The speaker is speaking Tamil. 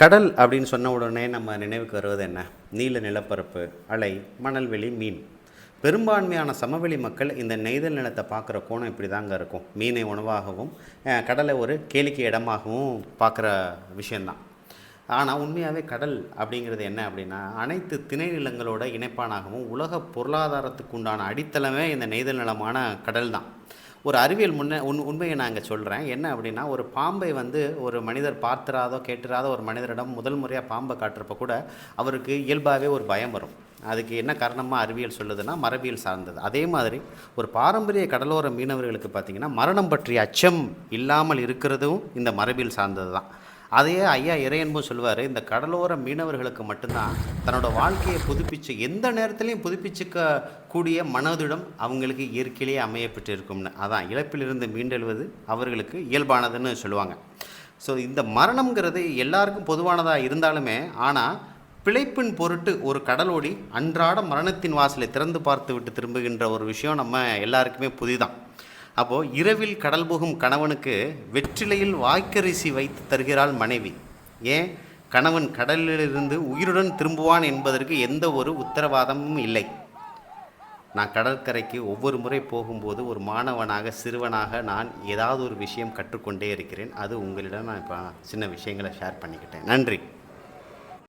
கடல் அப்படின்னு சொன்ன உடனே நம்ம நினைவுக்கு வருவது என்ன? நீல நிலப்பரப்பு அலை மணல்வெளி மீன். பெரும்பான்மையான சமவெளி மக்கள் இந்த நெய்தல் நிலத்தை பார்க்குற கோணம் இப்படி தாங்க இருக்கும். மீனை உணவாகவும் கடலை ஒரு கேளிக்கை இடமாகவும் பார்க்குற விஷயந்தான். ஆனால் உண்மையாகவே கடல் அப்படிங்கிறது என்ன அப்படின்னா அனைத்து திணை நிலங்களோட இணைப்பானாகவும் உலக பொருளாதாரத்துக்கு உண்டான அடித்தளமே இந்த நெய்தல் நிலமான கடல் தான் ஒரு அறிவியல் முன்ன உண் உண்மையை நான் இங்கே சொல்கிறேன் என்ன அப்படின்னா ஒரு பாம்பை வந்து ஒரு மனிதர் பார்த்துறாதோ கேட்டுறாத ஒரு மனிதரிடம் முதல் முறையாக பாம்பை காட்டுறப்ப கூட அவருக்கு இயல்பாகவே ஒரு பயம் வரும். அதுக்கு என்ன காரணமாக அறிவியல் சொல்லுதுன்னா மரபியல் சார்ந்தது. அதே மாதிரி ஒரு பாரம்பரிய கடலோர மீனவர்களுக்கு பார்த்திங்கன்னா மரணம் பற்றிய அச்சம் இல்லாமல் இருக்கிறதும் இந்த மரபியல் சார்ந்தது தான் அதையே ஐயா இறையன்பும் சொல்லுவார் இந்த கடலோர மீனவர்களுக்கு மட்டும்தான் தன்னோட வாழ்க்கையை புதுப்பிச்சு எந்த நேரத்துலையும் புதுப்பிச்சுக்க கூடிய மனதிடம் அவங்களுக்கு இயற்கையிலேயே அமையப்பட்டு இருக்கும்னு அதான் இழப்பிலிருந்து மீண்டெழுவது அவர்களுக்கு இயல்பானதுன்னு சொல்லுவாங்க. ஸோ இந்த மரணம்ங்கிறது எல்லாருக்கும் பொதுவானதாக இருந்தாலுமே ஆனால் பிழைப்பின் பொருட்டு ஒரு கடலோடி அன்றாட மரணத்தின் வாசலை திறந்து பார்த்து விட்டு திரும்புகின்ற ஒரு விஷயம் நம்ம எல்லாருக்குமே புதிதான். அப்போது இரவில் கடல் போகும் கணவனுக்கு வெற்றிலையில் வாய்க்கரிசி வைத்து தருகிறாள் மனைவி. ஏன்? கணவன் கடலிலிருந்து உயிருடன் திரும்புவான் என்பதற்கு எந்த ஒரு உத்தரவாதமும் இல்லை. நான் கடற்கரைக்கு ஒவ்வொரு முறை போகும்போது ஒரு மாணவனாக சிறுவனாக நான் ஏதாவது ஒரு விஷயம் கற்றுக்கொண்டே இருக்கிறேன். அது உங்களிடம் நான் இப்போ சின்ன விஷயங்களை ஷேர் பண்ணிக்கிட்டேன். நன்றி.